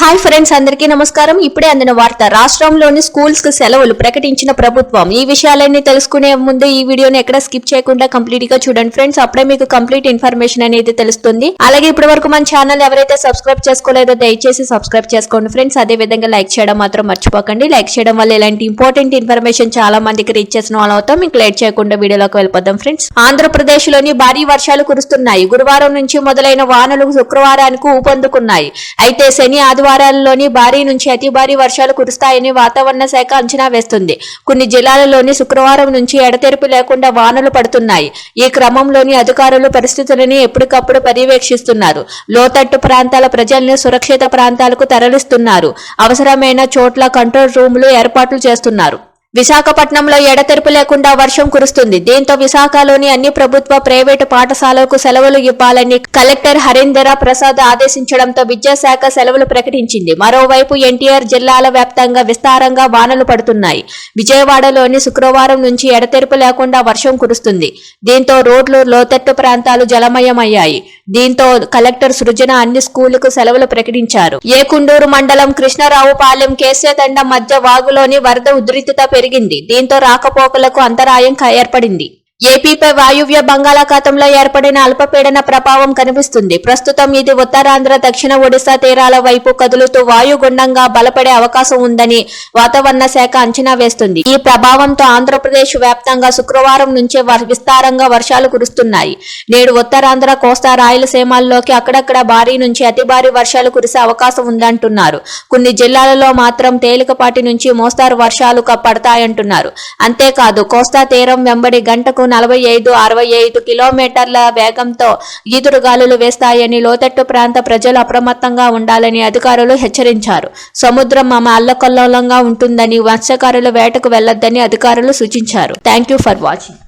Hi friends అందరికీ నమస్కారం. ఇప్పుడే అందిన వార్త రాష్ట్రంలోని స్కూల్స్కు సెలవులు ప్రకటించిన ప్రభుత్వం. ఈ విషయాలన్నీ తెలుసుకునే ముందు ఈ వీడియోని ఎక్కడ స్కిప్ చేయకుండా కంప్లీట్గా చూడండి ఫ్రెండ్స్. అప్పుడే మీకు కంప్లీట్ ఇన్ఫర్మేషన్ అనేది తెలుస్తుంది. అలాగే ఇప్పటి వరకు మన ఛానల్ ఎవరైతే సబ్స్క్రైబ్ చేసుకోలేదో దయచేసి సబ్స్క్రైబ్ చేసుకోండి ఫ్రెండ్స్. అదే విధంగా లైక్ చేయడం మాత్రం మర్చిపోకండి. లైక్ చేయడం వల్ల ఇలాంటి ఇంపార్టెంట్ ఇన్ఫర్మేషన్ చాలా మందికి రీచ్ చేసిన వాళ్ళు అవుతాం. మీకు లేట్ చేయకుండా వీడియోలోకి వెళ్ళిపోదాం ఫ్రెండ్స్. ఆంధ్రప్రదేశ్లోని భారీ వర్షాలు కురుస్తున్నాయి. గురువారం నుంచి మొదలైన వానలు శుక్రవారానికి ఊపందుకున్నాయి. అయితే శని ఆదివారం వారాల్లోని భారీ నుంచి అతి భారీ వర్షాలు కురుస్తాయని వాతావరణ శాఖ అంచనా వేస్తుంది. కొన్ని జిల్లాలలోని శుక్రవారం నుంచి ఎడతెరిపి లేకుండా వానలు పడుతున్నాయి. ఈ క్రమంలోని అధికారులు పరిస్థితులని ఎప్పటికప్పుడు పర్యవేక్షిస్తున్నారు. లోతట్టు ప్రాంతాల ప్రజల్ని సురక్షిత ప్రాంతాలకు తరలిస్తున్నారు. అవసరమైన చోట్ల కంట్రోల్ రూములు ఏర్పాట్లు చేస్తున్నారు. విశాఖపట్నంలో ఎడతెరుపు లేకుండా వర్షం కురుస్తుంది. దీంతో విశాఖలోని అన్ని ప్రభుత్వ ప్రైవేటు పాఠశాలలకు సెలవులు ఇవ్వాలని కలెక్టర్ హరీందర ప్రసాద్ ఆదేశించడంతో విద్యాశాఖ సెలవులు ప్రకటించింది. మరోవైపు ఎన్టీఆర్ జిల్లాల వ్యాప్తంగా విస్తారంగా వానలు పడుతున్నాయి. విజయవాడలోని శుక్రవారం నుంచి ఎడతెరుపు లేకుండా వర్షం కురుస్తుంది. దీంతో రోడ్లు లోతట్టు ప్రాంతాలు జలమయమయ్యాయి. దీంతో కలెక్టర్ సృజన అన్ని స్కూళ్ళకు సెలవులు ప్రకటించారు. ఏకుండూరు మండలం కృష్ణరావుపాలెం కేసేతండ మధ్య వాగులోని వరద ఉధృతత పెరిగింది. దీంతో రాకపోకలకు అంతరాయం ఏర్పడింది. ఏపీపై వాయువ్య బంగాళాఖాతంలో ఏర్పడిన అల్పపీడన ప్రభావం కనిపిస్తుంది. ప్రస్తుతం ఇది ఉత్తరాంధ్ర దక్షిణ ఒడిశా తీరాల వైపు కదులుతూ వాయుగుండంగా బలపడే అవకాశం ఉందని వాతావరణ శాఖ అంచనా వేస్తుంది. ఈ ప్రభావంతో ఆంధ్రప్రదేశ్ వ్యాప్తంగా శుక్రవారం నుంచే విస్తారంగా వర్షాలు కురుస్తున్నాయి. నేడు ఉత్తరాంధ్ర కోస్తా రాయలసీమల్లోకి అక్కడక్కడ భారీ నుంచి అతి భారీ వర్షాలు కురిసే అవకాశం ఉందంటున్నారు. కొన్ని జిల్లాలలో మాత్రం తేలికపాటి నుంచి మోస్తారు వర్షాలు పడతాయంటున్నారు. అంతేకాదు కోస్తా తీరం వెంబడి గంటకు నలభై ఐదు అరవై ఐదు కిలోమీటర్ల వేగంతో ఈదురుగాలులు వేస్తాయని లోతట్టు ప్రాంత ప్రజలు అప్రమత్తంగా ఉండాలని అధికారులు హెచ్చరించారు. సముద్రం మమ అల్లకల్లోలంగా ఉంటుందని మత్స్యకారులు వేటకు వెళ్ళొద్దని అధికారులు సూచించారు. Thank you for watching